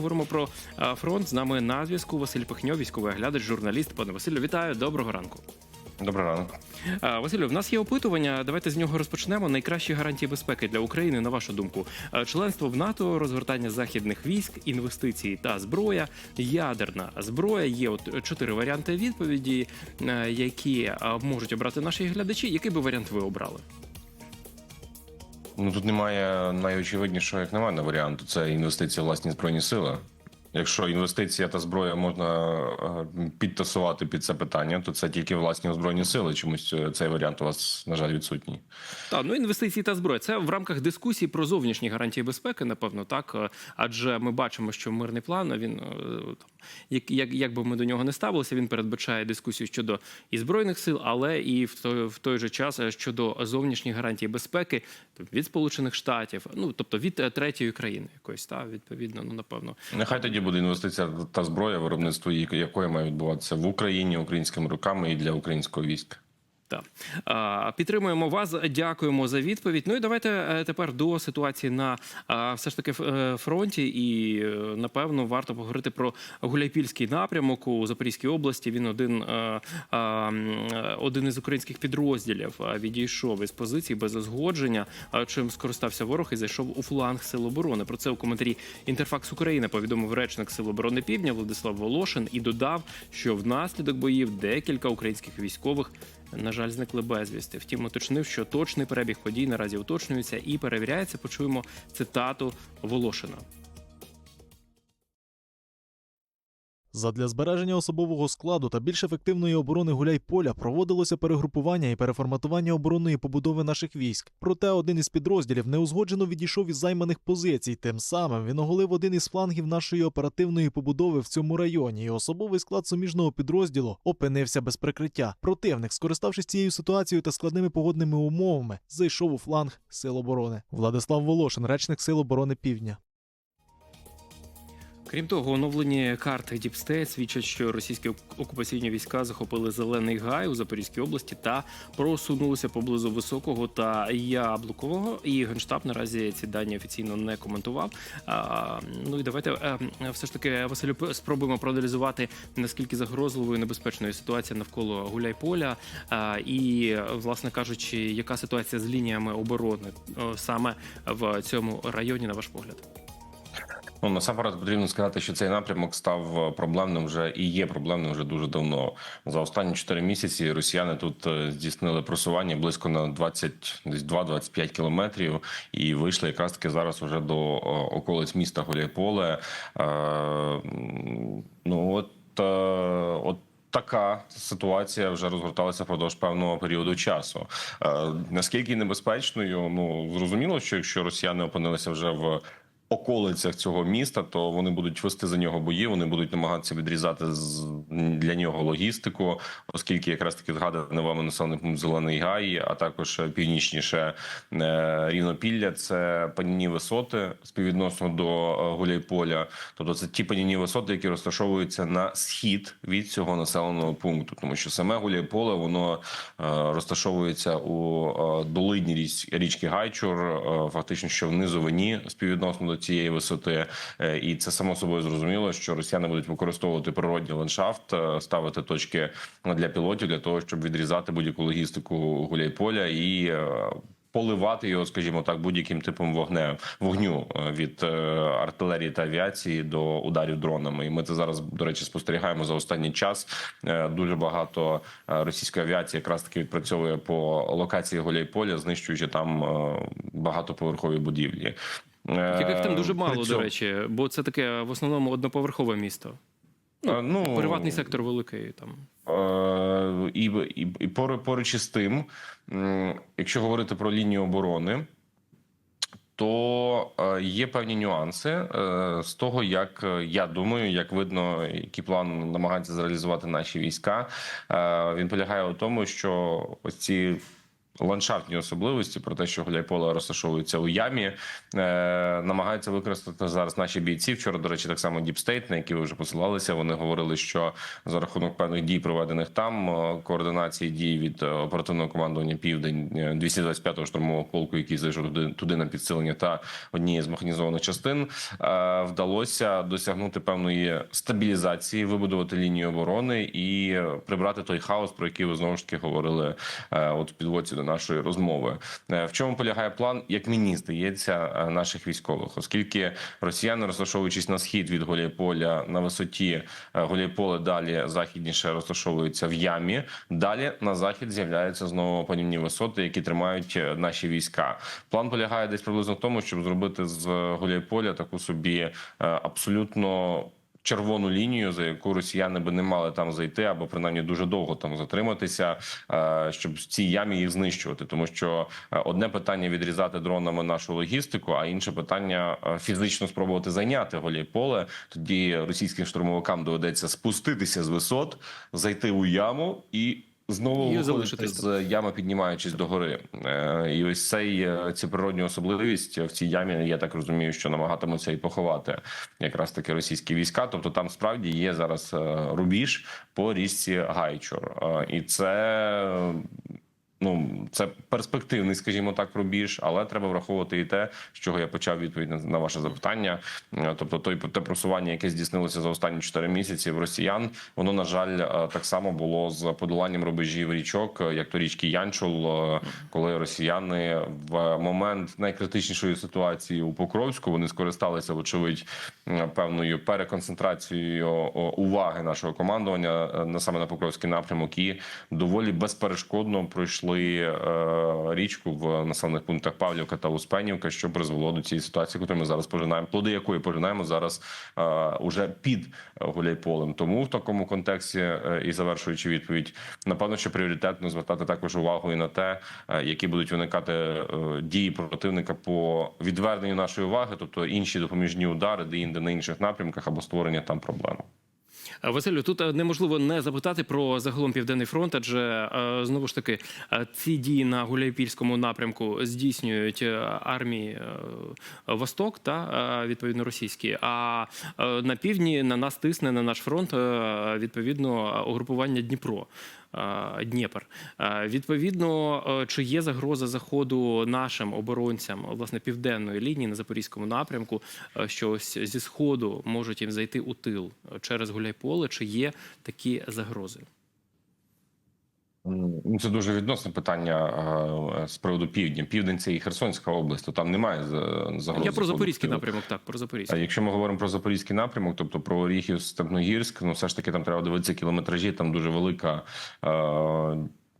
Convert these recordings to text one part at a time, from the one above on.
Говоримо про фронт. З нами на зв'язку Василь Пихньо, військовий оглядач, журналіст. Пане Василю, вітаю. Доброго ранку. Доброго ранку. Василю, в нас є опитування. Давайте з нього розпочнемо. Найкращі гарантії безпеки для України, на вашу думку, членство в НАТО, розгортання західних військ, інвестиції та зброя, ядерна зброя. Є от чотири варіанти відповіді, е, які можуть обрати наші глядачі. Який би варіант ви обрали? Ну тут немає найочевиднішого, як на мене, варіанту. Це інвестиція в власні збройні сили. Якщо інвестиція та зброя можна е, підтасувати під це питання, то це тільки власні озброєні сили. Чомусь е, цей варіант у вас, на жаль, відсутній. Так, ну інвестиції та зброя. Це в рамках дискусії про зовнішні гарантії безпеки, напевно, так. Е, Адже ми бачимо, що мирний план він там, як, як, як би ми до нього не ставилися, він передбачає дискусію щодо і збройних сил, але і в той, в той же час е, щодо зовнішніх гарантій безпеки від Сполучених Штатів, ну тобто від е, третьої країни якоїсь, та відповідно, ну напевно. Нехай тоді буде інвестиція та зброя, виробництво якої має відбуватися в Україні українськими руками і для українського війська. Так. Підтримуємо вас, дякуємо за відповідь. Ну і давайте е, тепер до ситуації на все ж таки е, фронті. І е, напевно варто поговорити про Гуляйпільський напрямок у Запорізькій області. Він один, один із українських підрозділів відійшов із позиції без узгодження, чим скористався ворог і зайшов у фланг Сил оборони. Про це у коментарі Інтерфакс Україна повідомив речник Сил оборони Півдня Владислав Волошин і додав, що внаслідок боїв декілька українських військових на жаль, зникли безвісти. Втім, уточнив, що точний перебіг подій наразі уточнюється і перевіряється. Почуємо цитату Волошина. Задля збереження особового складу та більш ефективної оборони Гуляйполя проводилося перегрупування і переформатування оборонної побудови наших військ. Проте один із підрозділів неузгоджено відійшов із займаних позицій. Тим самим він оголив один із флангів нашої оперативної побудови в цьому районі. І особовий склад суміжного підрозділу опинився без прикриття. Противник, скориставшись цією ситуацією та складними погодними умовами, зайшов у фланг сил оборони. Владислав Волошин, речник сил оборони Півдня. Крім того, оновлені карти Діпстейт свідчать, що російські окупаційні війська захопили зелений гай у Запорізькій області та просунулися поблизу високого та яблукового. І генштаб наразі ці дані офіційно не коментував. А, ну і давайте е, все ж таки Василю спробуємо проаналізувати наскільки загрозливою і небезпечною ситуація навколо Гуляйполя. А, і, власне кажучи, яка ситуація з лініями оборони саме в цьому районі, на ваш погляд? Ну насамперед потрібно сказати, що цей напрямок став проблемним вже і є проблемним вже дуже давно. За останні 4 місяці росіяни тут е, здійснили просування близько на 20, десь 2-25 кілометрів, і вийшли якраз таки зараз вже до е, околиць міста Гуляйполе. Е, Ну от, е, от. Така ситуація вже розгорталася впродовж певного періоду часу. Е, наскільки небезпечною? Ну зрозуміло, що якщо росіяни опинилися вже в околицях цього міста, то вони будуть вести за нього бої. Вони будуть намагатися відрізати з для нього логістику, оскільки якраз таки згаданий вами населений пункт Зелений Гай, а також північніше е, Рівнопілля. Це паніні висоти співвідносно до е, Гуляйполя. Тобто це ті паніні висоти, які розташовуються на схід від цього населеного пункту, тому що саме Гуляйполе воно е, розташовується у долині річ- річки Гайчур, фактично, що в низовині співвідносно до цієї висоти, Е, і це само собою зрозуміло, що росіяни будуть використовувати природній ландшафт, е, ставити точки для пілотів для того, щоб відрізати будь-яку логістику Гуляйполя і. е, Поливати його, скажімо так, будь-яким типом вогнем вогню від артилерії та авіації до ударів дронами. І ми це зараз до речі спостерігаємо за останній час. Дуже багато російської авіації якраз таки відпрацьовує по локації Гуляйполя, знищуючи там багатоповерхові будівлі. Е, Яких там дуже мало, до речі, бо це таке в основному одноповерхове місто. Е, ну, Приватний сектор великий там. Е, і, і, і поруч, поруч із тим, якщо говорити про лінію оборони, то е, є певні нюанси е, з того, як е, я думаю, як видно, який план намагаються зреалізувати наші війська. Е, Він полягає у тому, що ось ці ландшафтні особливості про те, що Гуляйполе розташовується у ямі, е, намагаються використати зараз наші бійці. Вчора, до речі, так само Діпстейт, на які ви вже посилалися. Вони говорили, що за рахунок певних дій, проведених там, е, координації дій від е, оперативного командування Південь е, 225-го штурмового полку, який зайшов туди, туди на підсилення, та однієї з механізованих частин, вдалося досягнути певної стабілізації, вибудувати лінію оборони і прибрати той хаос, про який ви знову ж таки говорили от в підводці до нашої розмови. Е, В чому полягає план, як мені здається, е, наших військових, оскільки росіяни, розташовуючись на схід від Гуляйполя на висоті е, далі західніше розташовуються в ямі. Далі на захід з'являються знову подібні висоти, які тримають наші війська. План полягає десь приблизно в тому, щоб зробити з Гуляйполя таку собі абсолютно червону лінію, за яку росіяни би не мали там зайти, або принаймні дуже довго там затриматися, е, щоб в цій ямі їх знищувати. Тому що е, одне питання відрізати дронами нашу логістику, а інше питання е, фізично спробувати зайняти голі поле. Тоді російським штурмовикам доведеться спуститися з висот, зайти у яму і. Знову виходити з ями, піднімаючись до гори, Е, і ось цей ця цю природню особливість в цій ямі. Я так розумію, що намагатимуться і поховати якраз таки російські війська. Тобто там справді є зараз е, рубіж по річці Гайчур, Е, і це. Ну, це перспективний, скажімо так, рубіж, але треба враховувати і те, з чого я почав відповідь на, ваше запитання. Е, Тобто, той те просування, яке здійснилося за останні 4 місяці в росіян, воно на жаль е, так само було з подоланням рубежів річок, е, як то річки Янчул, коли росіяни в момент найкритичнішої ситуації у Покровську вони скористалися, вочевидь, певною переконцентрацією уваги нашого командування саме на Покровський напрямок і доволі безперешкодно пройшли е, річку в населених пунктах Павлівка та Успенівка, що призвело до цієї ситуації, яку ми зараз пожинаємо, плоди якої пожинаємо зараз е, уже під Гуляйполем. Тому в такому контексті е, і завершуючи відповідь, напевно, що пріоритетно звертати також увагу і на те, е, які будуть виникати е, дії противника по відверненню нашої уваги, тобто інші допоміжні удари, де інде на інших напрямках або створення там проблем. Е, Василю, тут е, неможливо не запитати про загалом південний фронт, адже е, знову ж таки ці дії на Гуляйпільському напрямку здійснюють армії Восток та відповідно російські. А на півдні на нас тисне на наш фронт відповідно угрупування Дніпро. Дніпр. Відповідно, чи є загроза заходу нашим оборонцям власне південної лінії на запорізькому напрямку, що ось зі сходу можуть їм зайти у тил через е, через поле, Чи є такі загрози? Ну, Це дуже відносне питання е, з приводу півдня. Південь це і Херсонська область, то там немає за- загрози. Я про запорізький напрямок, так про А запорізький. якщо ми говоримо про запорізький напрямок, тобто про Оріхів, Степногірськ, ну все ж таки там треба дивитися кілометражі. Там дуже велика.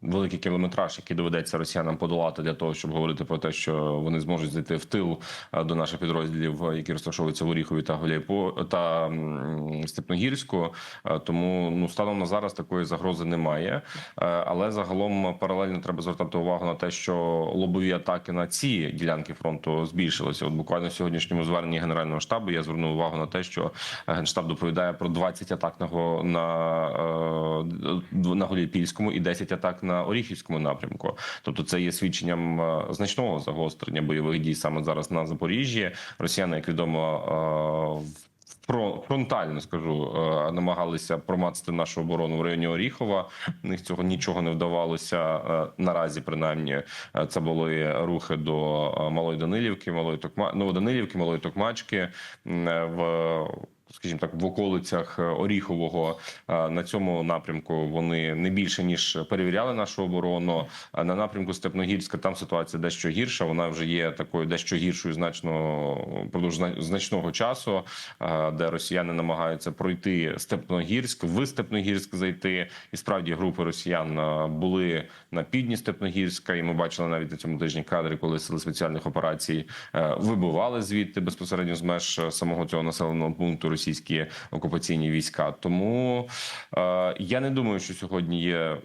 Великий кілометраж, який доведеться росіянам подолати для того, щоб говорити про те, що вони зможуть зайти в тил е, до наших підрозділів, е, які розташовуються в Оріхові та Гуляйпо та Степногірську. Е, Тому ну станом на зараз такої загрози немає. Але загалом паралельно треба звертати увагу на те, що лобові атаки на ці ділянки фронту збільшилися. От буквально в сьогоднішньому зверненні генерального штабу я звернув увагу на те, що генштаб доповідає про 20 атак на на, на Гуляйпільському і 10 атак на Оріхівському напрямку. Тобто, це є свідченням е, значного загострення бойових дій саме зараз на Запоріжжі. Росіяни, як відомо, е, в фронтально скажу, е, намагалися промацати нашу оборону в районі Оріхова. У них цього нічого не вдавалося наразі. Принаймні, це були рухи до Малої Данилівки, Малої Токма... Новоданилівки, Малої Токмачки в. Скажімо так, в околицях е, Оріхового е, на цьому напрямку вони не більше ніж перевіряли нашу оборону. А на напрямку Степногірська там ситуація дещо гірша. Вона вже є такою дещо гіршою значно впродовж зна- значного часу, е, де росіяни намагаються пройти Степногірськ, в Степногірськ зайти. І справді групи росіян е, були на півдні Степногірська, і ми бачили навіть на цьому тижні кадри, коли сили спеціальних операцій е, вибивали звідти безпосередньо з меж е, самого цього населеного пункту російські окупаційні війська. Тому е, я не думаю, що сьогодні є.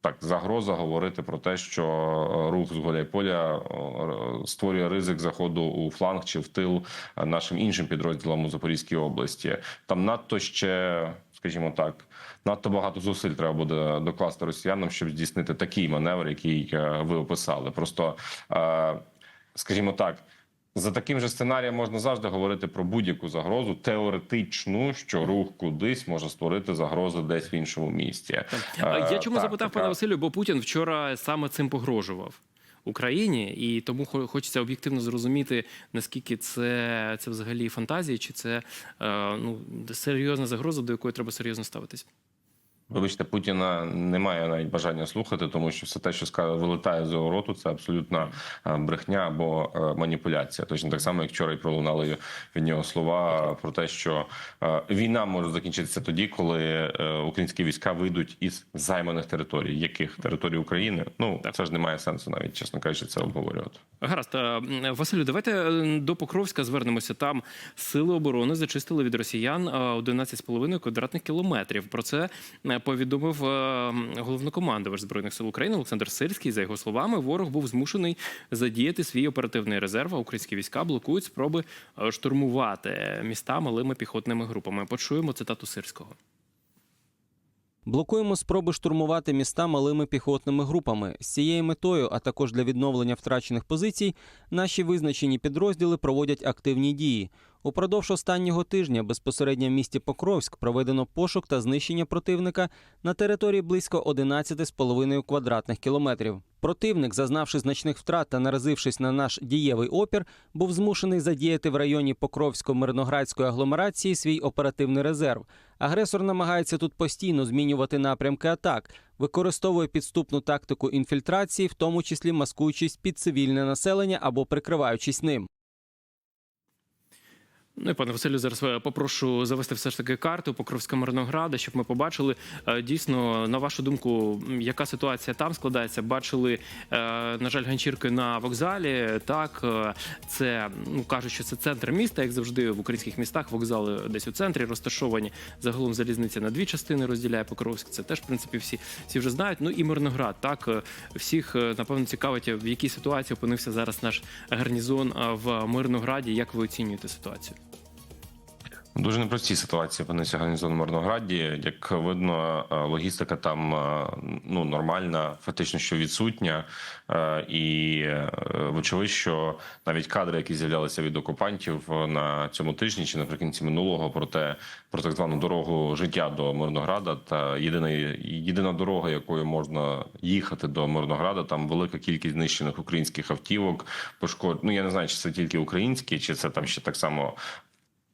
Так, загроза говорити про те, що е, рух з Гуляйполя е, створює ризик заходу у фланг чи в тил нашим іншим підрозділам у Запорізькій області. Там надто ще скажімо так, надто багато зусиль треба буде докласти росіянам, щоб здійснити такий маневр, який е, ви описали. Просто, скажімо так. За таким же сценарієм можна завжди говорити про будь-яку загрозу теоретичну, що рух кудись може створити загрозу десь в іншому місці. А Е, Я чому так, запитав така- пане Василю, бо Путін вчора саме цим погрожував. Україні, і тому хо- хочеться об'єктивно зрозуміти, наскільки це, це взагалі фантазія, чи це е, ну, серйозна загроза, до якої треба серйозно ставитись. Вибачте, Путіна немає навіть бажання слухати, тому що все те, що вилетає з його роту, це абсолютна е, брехня або е, маніпуляція. Точно так само, як вчора і пролунали від нього слова про те, що е, війна може закінчитися тоді, коли е, українські війська вийдуть із займаних територій. Яких територій України? Ну це ж немає сенсу, навіть чесно кажучи, це обговорювати. Гаразд, е, Василю, давайте е, до Покровська звернемося. Там сили оборони зачистили від росіян е, 11,5 квадратних кілометрів. Про це е, повідомив е, головнокомандувач збройних сил України Олександр Сирський. За його словами, ворог був змушений задіяти свій оперативний резерв. А українські війська блокують спроби е, штурмувати міста малими піхотними групами. Почуємо цитату Сирського. Блокуємо спроби штурмувати міста малими піхотними групами. З цією метою, а також для відновлення втрачених позицій, наші визначені підрозділи проводять активні дії. Упродовж останнього тижня безпосередньо в місті Покровськ проведено пошук та знищення противника на території близько 11,5 квадратних кілометрів. Противник, зазнавши значних втрат та наразившись на наш дієвий опір, був змушений задіяти в районі Покровсько-Мирноградської агломерації свій оперативний резерв. Агресор намагається тут постійно змінювати напрямки атак, використовує підступну тактику інфільтрації, в тому числі маскуючись під цивільне населення або прикриваючись ним. Ну пане Василю, зараз е, попрошу завести все ж таки карту Покровська Мирнограда, щоб ми побачили е, дійсно, на вашу думку, яка ситуація там складається. Бачили, е, на жаль, ганчірки на вокзалі. Так, це ну кажуть, що це центр міста, як завжди в українських містах. Вокзали десь у центрі розташовані. Загалом залізниця на дві частини розділяє Покровськ. Це теж в принципі всі, всі вже знають. Ну і Мирноград. Так всіх напевно цікавить, в якій ситуації опинився зараз наш гарнізон в Мирнограді. Як ви оцінюєте ситуацію? В Дуже непрості ситуації опинився гарнізон в Мирнограді. Як видно, е, логістика там е, ну нормальна, фактично що відсутня, Е, і вочевидь, що навіть кадри, які з'являлися від окупантів на цьому тижні чи наприкінці минулого, про те про так звану дорогу життя до Мирнограда, та єдина єдина дорога, якою можна їхати до Мирнограда, там велика кількість знищених українських автівок. Пошкод... Ну я не знаю, чи це тільки українські, чи це там ще так само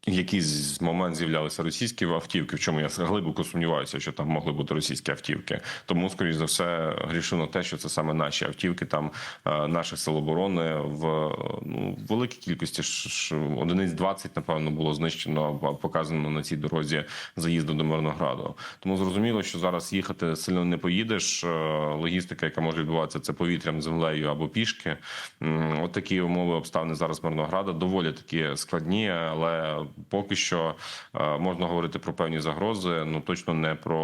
в якийсь момент з'являлися російські автівки, в чому я глибоко сумніваюся, що там могли бути російські автівки. Тому, скоріш за все, грішу на те, що це саме наші автівки, там е, наших сил оборони в ну, великій кількості ж- одиниць 20, напевно, було знищено або показано на цій дорозі заїзду до Мирнограду. Тому зрозуміло, що зараз їхати сильно не поїдеш. Е, Логістика, яка може відбуватися, це повітрям, землею або пішки. От такі умови обставини зараз Мирнограда доволі такі складні, але поки що е, можна говорити про певні загрози, ну точно не про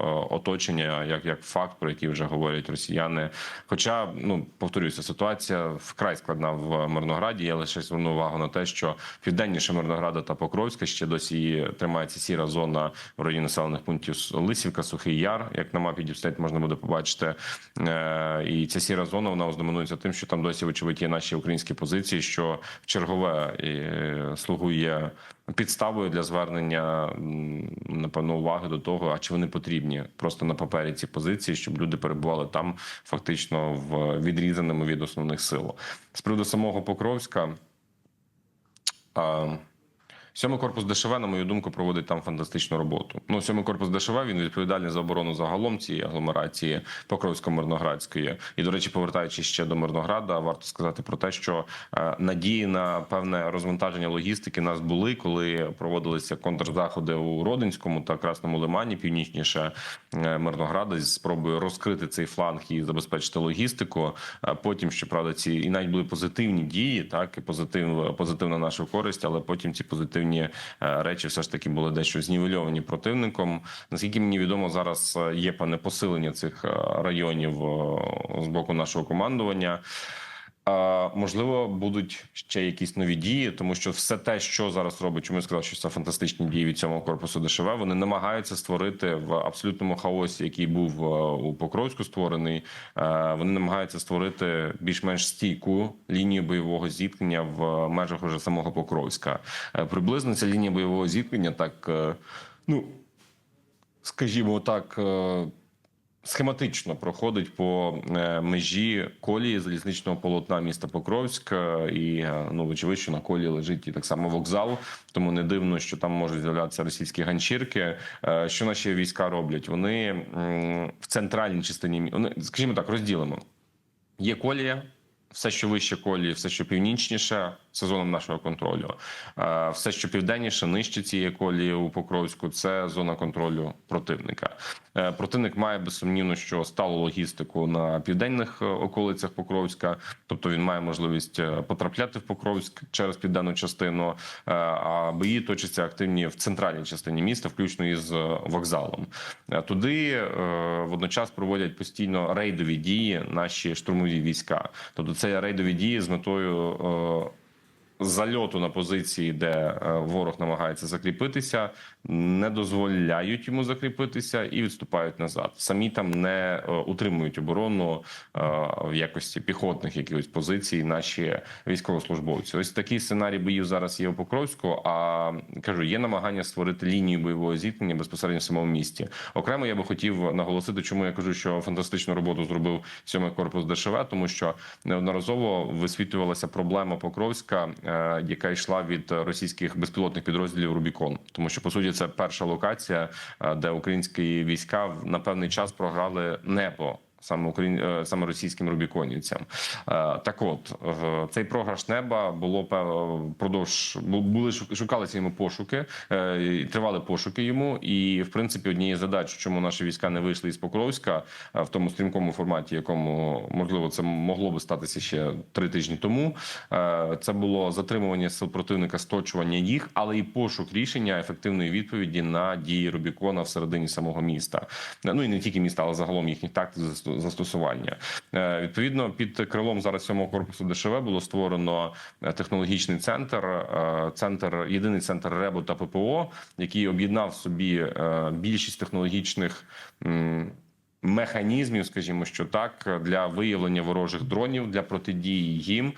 е, оточення, як, як факт, про який вже говорять росіяни. Хоча, ну повторюся, ситуація вкрай складна в Мирнограді. Я лише зверну увагу на те, що південніше Мирнограда та Покровська ще досі тримається сіра зона в районі населених пунктів Лисівка, Сухий Яр, як на мапі Діпстейт можна буде побачити. Е, І ця сіра зона вона ознаменується тим, що там досі вочевидь є наші українські позиції, що чергове слугує підставою для звернення напевно уваги до того, а чи вони потрібні просто на папері ці позиції, щоб люди перебували там фактично в відрізаними від основних сил. З приводу самого Покровська. А, Сьомий корпус ДШВ, на мою думку, проводить там фантастичну роботу. Ну, сьомий корпус ДШВ він відповідальний за оборону загалом цієї агломерації Покровсько-Мирноградської. І, до речі, повертаючись ще до Мирнограда, варто сказати про те, що е, надії на певне розвантаження логістики нас були, коли проводилися контрзаходи у Родинському та Красному Лимані, північніше е, Мирнограда, з спробою розкрити цей фланг і забезпечити логістику. А Потім, щоправда, ці і навіть були позитивні дії, так і позитив, позитивна наша користь, але потім ці позитивні е, речі все ж таки були дещо знівельовані противником. Наскільки мені відомо, зараз е, є пане посилення цих е, районів з боку нашого командування. Можливо, будуть ще якісь нові дії, тому що все те, що зараз робить, чому я сказав, що це фантастичні дії від цього корпусу ДШВ, вони намагаються створити в абсолютному хаосі, який був е, у Покровську створений. е, Вони намагаються створити більш-менш стійку лінію бойового зіткнення в межах уже самого Покровська. Е, Приблизно ця лінія бойового зіткнення так, е, ну скажімо так. Схематично проходить по е, межі колії залізничного полотна міста Покровськ, е, і е, ну вочевидь, що на колії лежить і так само вокзал. Тому не дивно, що там можуть з'являтися російські ганчірки. Що наші війська роблять? Вони в центральній частині вони, скажімо так, розділимо. Є колія, все, що вище колії, все, що північніше, це зона нашого контролю. Е, Все, що південніше, нижче цієї колії у Покровську, це зона контролю противника. Е, Противник має безсумнівно, що сталу логістику на південних е, околицях Покровська, тобто він має можливість потрапляти в Покровськ через південну частину, а бої точаться активні в центральній частині міста, включно із вокзалом. Туди водночас проводять постійно рейдові дії наші штурмові війська. Тобто це рейдові дії з метою. Зальоту на позиції, де е, ворог намагається закріпитися, не дозволяють йому закріпитися і відступають назад. Самі там не е, утримують оборону е, в якості піхотних якихось позицій. Наші військовослужбовці. Ось такий сценарій боїв зараз є у Покровську. А кажу, є намагання створити лінію бойового зіткнення безпосередньо в самому місті. Окремо я би хотів наголосити, чому я кажу, що фантастичну роботу зробив сьомий корпус ДШВ, тому що неодноразово висвітлювалася проблема Покровська, яка йшла від російських безпілотних підрозділів Рубікон, тому що по суті це перша локація, е, де українські війська на певний час програли небо. Саме Україн... е, саме російським рубіконівцям. Е, Так, от цей програш неба було впродовж були шу- шукалися йому пошуки, е, тривали пошуки йому. І в принципі однією задач, чому наші війська не вийшли із Покровська в тому стрімкому форматі, якому можливо це могло би статися ще три тижні тому. Це було затримування сил противника, сточування їх, але і пошук рішення ефективної відповіді на дії Рубікона всередині самого міста. Ну і не тільки міста, але загалом їхніх тактик застосування. Е, Відповідно, під крилом зараз сьомого корпусу ДШВ було створено е, технологічний центр, е, центр єдиний центр РЕБу та ППО, який об'єднав собі більшість технологічних. Механізмів, скажімо, що так, для виявлення ворожих дронів для протидії їм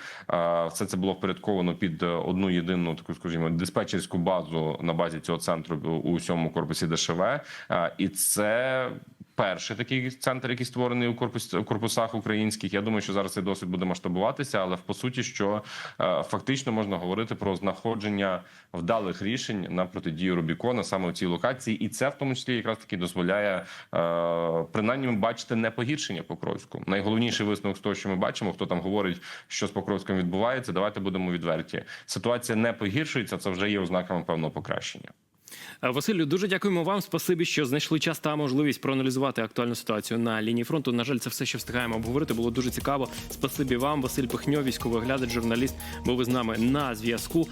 все це було впорядковано під одну єдину таку, скажімо, диспетчерську базу на базі цього центру у сьомому корпусі ДШВ. І це перший такий центр, який створений у корпус корпусах українських. Я думаю, що зараз цей досвід буде масштабуватися, але в по суті, що е, фактично можна говорити про знаходження вдалих рішень на протидію Рубікона саме в цій локації, і це в тому числі якраз таки дозволяє е, принаймні бачити не погіршення Покровську. Найголовніший висновок з того, що ми бачимо, хто там говорить, що з Покровськом відбувається. Давайте будемо відверті. Ситуація не погіршується. Це вже є ознаками певного покращення. Е, Василю, дуже дякуємо вам. Спасибі, що знайшли час та можливість проаналізувати актуальну ситуацію на лінії фронту. На жаль, це все, що встигаємо обговорити. Було дуже цікаво. Спасибі вам, Василь Пихньо, військовий оглядач, журналіст. Був з нами на зв'язку.